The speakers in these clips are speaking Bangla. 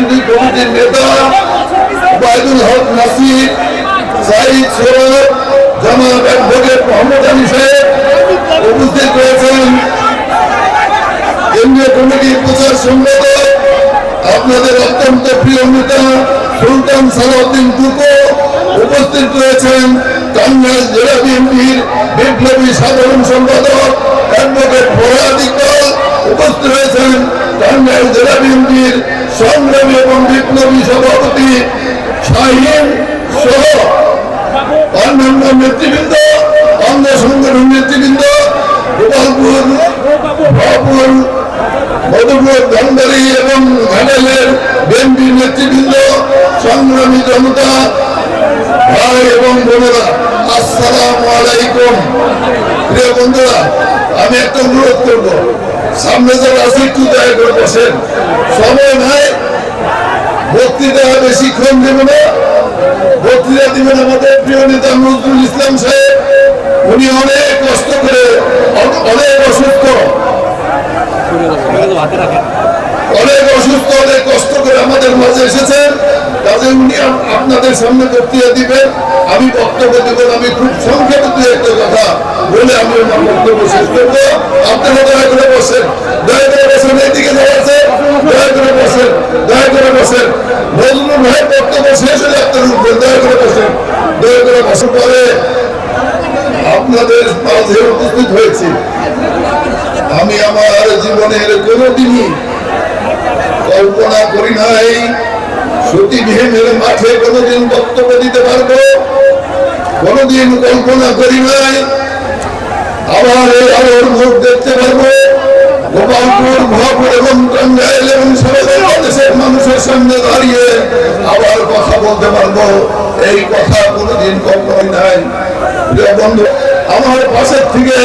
কেন্দ্রীয় কমিটির নেতা। বাইদুল হক নাসির, সাইদ সৌরভ জামাত অ্যাডভোকেট মোহাম্মদ আলী সাহেব উপস্থিত রয়েছেন। কেন্দ্রীয় কমিটির প্রচার সম্পাদক আপনাদের অত্যন্ত প্রিয় নেতা সুলতান সালাউদ্দিন টুকু উপস্থিত রয়েছেন। টাঙ্গাইল জেলা বিএনপির বিপ্লবী সাধারণ সম্পাদক অ্যাডভোকেট ফরহাদ ইকবাল উপস্থিত রয়েছেন। টাঙ্গাইল জেলা বিএনপির সংগ্রামী এবং বিপ্লবী সভাপতি শাহিন সহ অন্যান্য নেতৃবৃন্দ, অঙ্গ সংগঠন নেতৃবৃন্দ, গোপালপুর ভরপুর মধুপুর, ধনবাড়ি এবং ঘাটালের বিএনপি নেতৃবৃন্দ, সংগ্রামী জনতা, ভাই এবং আমি একটা অনুরোধ করব। সামনে যারা আছে একটু দয়া করে বসেন। সময় নাই। বক্তৃতা বেশিক্ষণ দেব না। বক্তৃতা দিবেন আমাদের প্রিয় নেতা নজরুল ইসলাম সাহেব। উনি অনেক কষ্ট করে, অনেক অসুস্থ। অনেক অসুস্থ, অনেক কষ্ট করে আমাদের মাঝে এসেছেন। কাজে উনি আপ- আপনাদের সামনে বক্তৃতা দিবেন। আমি বক্তব্য দেবেন আমি খুব সংক্ষেপে দু একটা কথা বলে আমি আমার বক্তব্য শেষ করব। আপনারা দয়া করে বসেন দয়া করে বসেন এইদিকে যারা আছে দয়া করে বসেন দয়া করে বসেন নজরুল ভাইয়ের বক্তব্য শেষ হলে আপনার উঠবেন দয়া করে বসেন আপনাদের মাঝে উপস্থিত হয়েছি। আমি আমার জীবনের কোনোদিনই কল্পনা করি নাই সতী মাঠে কোনোদিন বক্তব্য দিতে পারব। কোনোদিন কল্পনা করি নাই, আবার আলোর মুখ দেখতে পারব। গোপালপুর ভরপুর এবং টাঙ্গাইল এবং সারা মানুষের সামনে বলতে পারব, এই কথা কোনোদিন কল্পনাই নাই। বন্ধু, আমার পাশের থেকে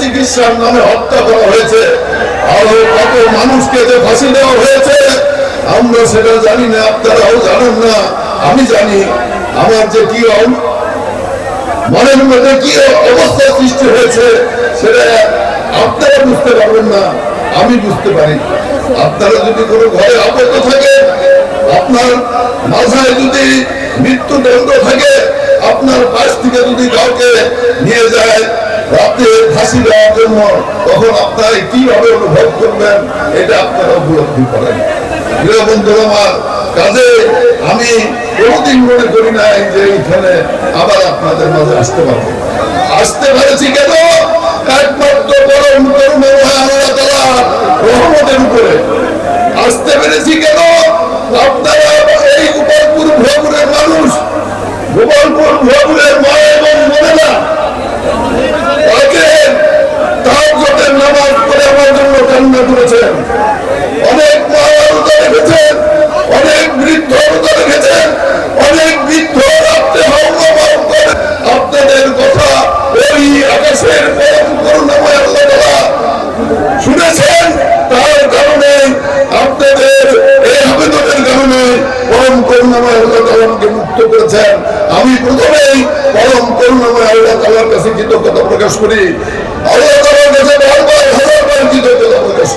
চিকিৎসার নামে হত্যা করা হয়েছে। আরও কত মানুষকে যে ফাঁসি দেওয়া হয়েছে, আমরা সেটা জানি না, আপনারাও জানেন না, আমি জানি। আমার যে কি মনের মধ্যে কি অবস্থা সৃষ্টি হয়েছে, সেটা আপনারা বুঝতে পারবেন না, আমি বুঝতে পারি। আপনারা যদি কোনো ঘরে আবদ্ধ থাকে আপনার মাথায় যদি মৃত্যুদণ্ড থাকে, আপনার পাশ থেকে যদি কাউকে নিয়ে যায়, রাতে ফাঁসি দেওয়ার জন্য, তখন আপনারা কীভাবে অনুভব করবেন? এটা আপনারা উপলব্ধি করেন। আমার কাজে আমি কোনোদিন মনে করি নাই যে এইখানে আবার আপনাদের মাঝে আসতে পারব। আসতে পেরেছি কেন? একমাত্র পরম করুণাময় আল্লাহ রহমতের উপরে। আসতে পেরেছি কেন? আপনারা এই গোপালপুর ভোগপুরের মানুষ গোপালপুর ভোগপুরের মা এবং বোনেরা তাকে অনেক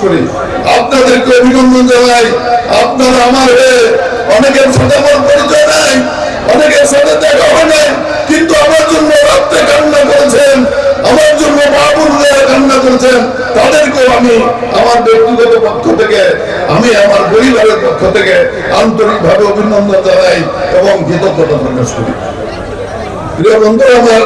করি। আপনাদেরকে অভিনন্দন জানাই। আপনারা আমার অনেকের সাথে আমার পরিচয় নাই, অনেকের সাথে দেখা হয় নাই, কিন্তু আমার জন্য রাত্রে কান্না করেছেন, আমার জন্য আমি আমার ব্যক্তিগত পক্ষ থেকে থেকে আন্তরিকভাবে অভিনন্দন জানাই এবং কৃতজ্ঞতা প্রকাশ করি। প্রিয় বন্ধু আমার